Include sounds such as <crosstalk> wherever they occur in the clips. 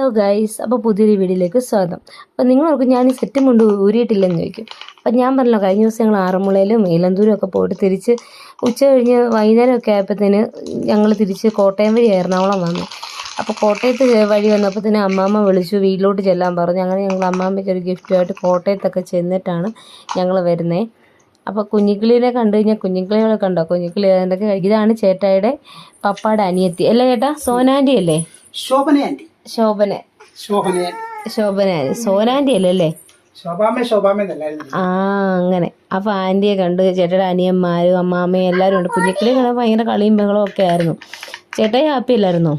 Hello guys അപ്പോൾ പുതിയൊരു വീഡിയോയിലേക്ക് സ്വാഗതം. അപ്പോൾ നിങ്ങൾക്ക് ഞാൻ ഈ സെറ്റ് മുണ്ട് ഊരിയിട്ടില്ലെന്ന് ചോദിക്കും. അപ്പം ഞാൻ പറഞ്ഞല്ലോ കഴിഞ്ഞ ദിവസം ഞങ്ങൾ ആറന്മുളയിലും ഇലന്തൂരും ഒക്കെ പോയിട്ട് തിരിച്ച് ഉച്ച കഴിഞ്ഞ് വൈകുന്നേരമൊക്കെ ആയപ്പോഴത്തേന് ഞങ്ങൾ തിരിച്ച് കോട്ടയം വഴി എറണാകുളം വന്നു. അപ്പോൾ കോട്ടയത്ത് വഴി വന്നപ്പോഴത്തേന് അമ്മാമ്മ വിളിച്ചു വീട്ടിലോട്ട് ചെല്ലാൻ പറഞ്ഞു. അങ്ങനെ ഞങ്ങൾ അമ്മാമ്മയ്ക്ക് ഒരു ഗിഫ്റ്റുമായിട്ട് കോട്ടയത്തൊക്കെ ചെന്നിട്ടാണ് ഞങ്ങൾ വരുന്നത് അപ്പോൾ കുഞ്ഞിക്കിളിനെ കണ്ടു കഴിഞ്ഞാൽ കുഞ്ഞിക്കിളികളെ കണ്ടോ? കുഞ്ഞിക്കിളി എന്തൊക്കെ ഇതാണ് ചേട്ടായുടെ പപ്പായുടെ അനിയത്തി. അല്ലേ ചേട്ടാ? സോനാന്റി അല്ലേ ശോഭന ആന്റി ശോഭന. ശോഭന. ശോഭന. സോനാന്റി അല്ലേ അല്ലേ ശോഭാമ ശോഭാമ ആ അങ്ങനെ. അപ്പൊ ആന്റിയെ കണ്ട് ചേട്ടയുടെ അനിയന്മാരും അമ്മാമ്മയും എല്ലാവരും ഉണ്ട്. കുഞ്ഞിക്കിളി ഭയങ്കര കളിയും ബഹളവും ഒക്കെ ആയിരുന്നു. ചേട്ടായി ഹാപ്പി അല്ലായിരുന്നോ?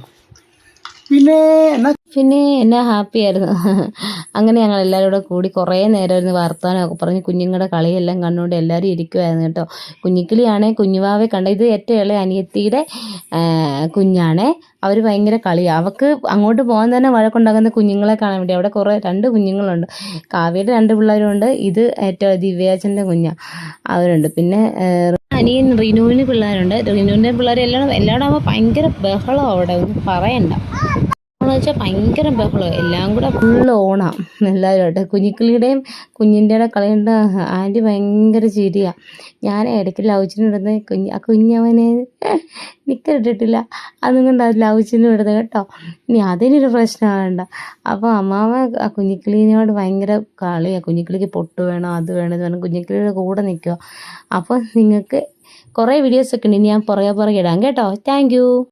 പിന്നെ എന്നാ പിന്നെ എന്നാ ഹാപ്പി ആയിരുന്നു? <laughs> അങ്ങനെ ഞങ്ങൾ എല്ലാവരും കൂടെ കൂടി കുറേ നേരം ഇരുന്ന് വർത്താനമൊക്കെ പറഞ്ഞ് കുഞ്ഞുങ്ങളുടെ കളിയെല്ലാം കണ്ടുകൊണ്ട് എല്ലാവരും ഇരിക്കുമായിരുന്നു കേട്ടോ. കുഞ്ഞിക്കിളിയാണേ കുഞ്ഞുവാവെ കണ്ട. ഇത് ഏറ്റവും ഇളയ അനിയത്തിയുടെ കുഞ്ഞാണേ. അവർ ഭയങ്കര കളിയാണ് അവൾക്ക് അങ്ങോട്ട് പോകാൻ തന്നെ വഴക്കുണ്ടാക്കുന്ന കുഞ്ഞുങ്ങളെ കാണാൻ വേണ്ടി. അവിടെ കുറേ രണ്ട് കുഞ്ഞുങ്ങളുണ്ട്. കാവ്യയുടെ രണ്ട് പിള്ളേരുണ്ട്. ഇത് ഏറ്റവും ദിവ്യാച്ചന്റെ കുഞ്ഞാണ് അവരുണ്ട്. പിന്നെ അനിയൻ റിനുവിന് പിള്ളേരുണ്ട്. റിനുവിന്റെ പിള്ളേർ എല്ലാം എല്ലാവരും ആകുമ്പോൾ ഭയങ്കര ബഹളം അവിടെ. പറയണ്ട. എന്ന് വെച്ചാൽ ഭയങ്കര ബഹളം. എല്ലാം കൂടെ ഫുള്ള് ഓണാം. എല്ലാവരുമായിട്ട് കുഞ്ഞിക്കിളിയുടെയും കുഞ്ഞിന്റെയുടെ കളിയുണ്ട് ആന്റി ഭയങ്കര ചിരിയാണ് ഞാൻ ഇടയ്ക്ക് ലൗച്ചിനിടുന്ന കുഞ്ഞ് ആ കുഞ്ഞവനെ നിക്കറിട്ടിട്ടില്ല അതും കൊണ്ട് അത് ലൗച്ചിന് ഇടുന്നത് കേട്ടോ. ഇനി അതിനൊരു പ്രശ്നമാകണ്ട അപ്പോൾ അമ്മാവ ആ കുഞ്ഞിക്കിളീനോട് ഭയങ്കര കളിയാണ് കുഞ്ഞിക്കിളിക്ക് പൊട്ട് വേണം അത് വേണം ഇത് വേണം. കുഞ്ഞിക്കിളിയുടെ കൂടെ നിൽക്കുക അപ്പോൾ നിങ്ങൾക്ക് കുറേ വീഡിയോസൊക്കെ ഉണ്ട്. ഞാൻ പുറകെ പുറകെ ഇടാം. കേട്ടോ? താങ്ക്